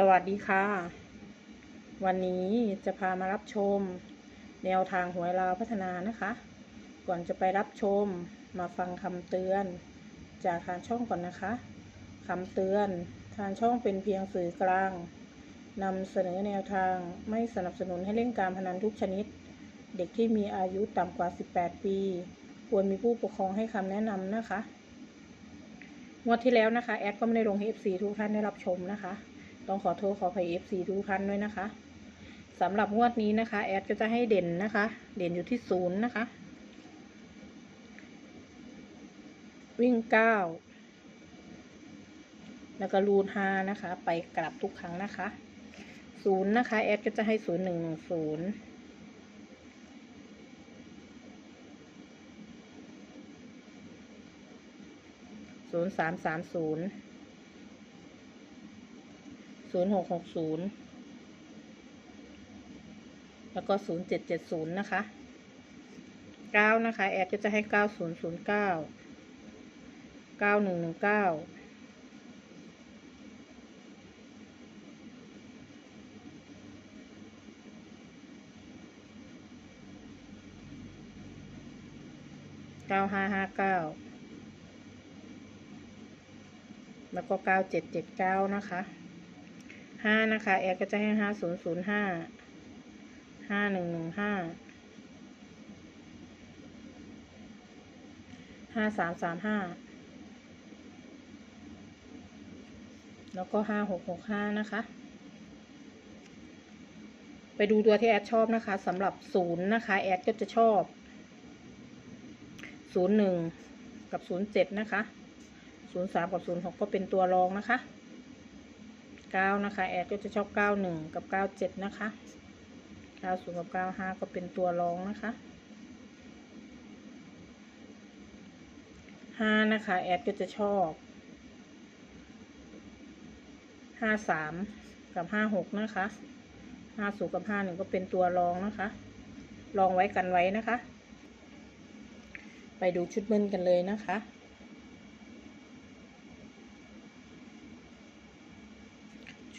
สวัสดีค่ะ วันนี้จะพามารับชม แนวทางหวยลาวพัฒนานะคะ ก่อนจะไปรับชมมาฟังคำเตือน จากทางช่องก่อนนะคะคำเตือนทางช่องเป็นเพียงสื่อกลางนำเสนอแนวทางไม่สนับสนุนให้เล่นการพนันทุกชนิด เด็กที่มีอายุต่ำกว่า 18 ปี ควรมีผู้ปกครองให้คำแนะนำนะคะงวดที่แล้วนะคะ แอดก็ไม่ได้ลงให้ FC ทุกท่านได้รับชมนะคะ ต้องขอโทษขออภัย FC ทุกท่านด้วยนะคะสำหรับงวดนี้นะคะ แอดก็จะให้เด่นนะคะ เด่นอยู่ที่ศูนย์นะคะ วิ่งเก้าแล้วก็รูนห้านะคะ ไปกลับทุกครั้งนะคะศูนย์นะคะ แอดก็จะให้ศูนย์หนึ่งหนึ่งศูนย์ศูนย์สามสามศูนย์ ศูนย์หกหกศูนย์แล้วก็ศูนย์เจ็ดเจ็ดศูนย์นะคะเก้านะคะ แอดก็จะให้เก้าศูนย์ศูนย์เก้าเก้าหนึ่งหนึ่งเก้าเก้าห้าห้าเก้าแล้วก็เก้าเจ็ดเจ็ดเก้านะคะ ห้านะคะ แอดก็จะให้ห้าศูนย์ศูนย์ห้าห้าหนึ่งหนึ่งห้าห้าสามสามห้าแล้วก็ห้าหกหกห้านะคะ ไปดูตัวที่แอดชอบนะคะสำหรับศูนย์นะคะ แอดก็จะชอบศูนย์หนึ่งกับศูนย์เจ็ดนะคะศูนย์สามกับศูนย์หกก็เป็นตัวรองนะคะ เก้านะคะ แอดก็จะชอบเก้าหนึ่งกับเก้าเจ็ดนะคะเก้าศูนย์กับเก้าห้าก็เป็นตัวรองนะคะห้านะคะ แอดก็จะชอบห้าสามกับห้าหกนะคะห้าศูนย์กับห้าหนึ่งก็เป็นตัวรองนะคะ ลองไว้กันไว้นะคะ ไปดูชุดเบิ้ลกันเลยนะคะ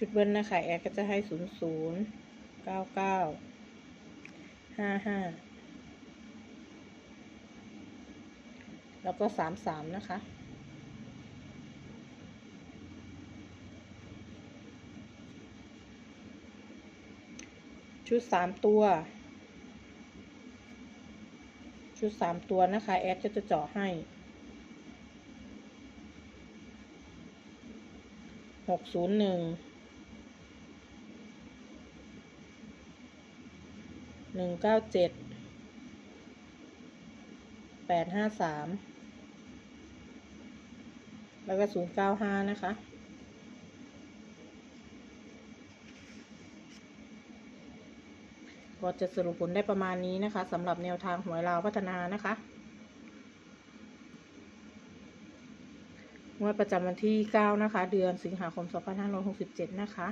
ชุดเบิ้ลนะคะ แอดก็จะให้ศูนย์ศูนย์เก้าเก้าห้าห้าแล้วก็สามสามนะคะ ชุดสามตัว ชุดสามตัวนะคะ แอดก็จะเจาะให้หกศูนย์หนึ่ง หนึ่งเก้าเจ็ดแปดห้าสามแล้วก็ศูนย์เก้าห้านะคะก็จะสรุปผลได้ประมาณนี้นะคะสำหรับแนวทางหวยลาวพัฒนานะคะงวดประจำวันที่ 9 นะคะ เดือนสิงหาคม 2567 นะคะ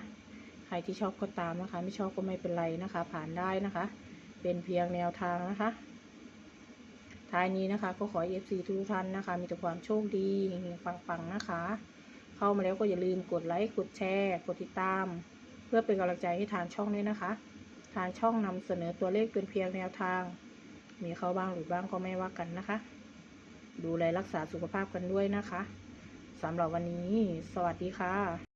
ใครที่ชอบก็ตามนะคะ ไม่ชอบก็ไม่เป็นไรนะคะ ผ่านได้นะคะ เป็นเพียงแนวทางนะคะ ท้ายนี้นะคะก็ขอเอฟซีทุกท่านนะคะ มีแต่ความโชคดีเฮงๆปังๆนะคะ เข้ามาแล้วก็อย่าลืมกดไลค์กดแชร์กดติดตาม เพื่อเป็นกำลังใจให้ทางช่องด้วยนะคะ ทางช่องนำเสนอตัวเลขเป็นเพียงแนวทาง มีเข้าบ้างหรือบ้างก็ไม่ว่ากันนะคะ ดูแลรักษาสุขภาพกันด้วยนะคะสำหรับวันนี้ สวัสดีค่ะ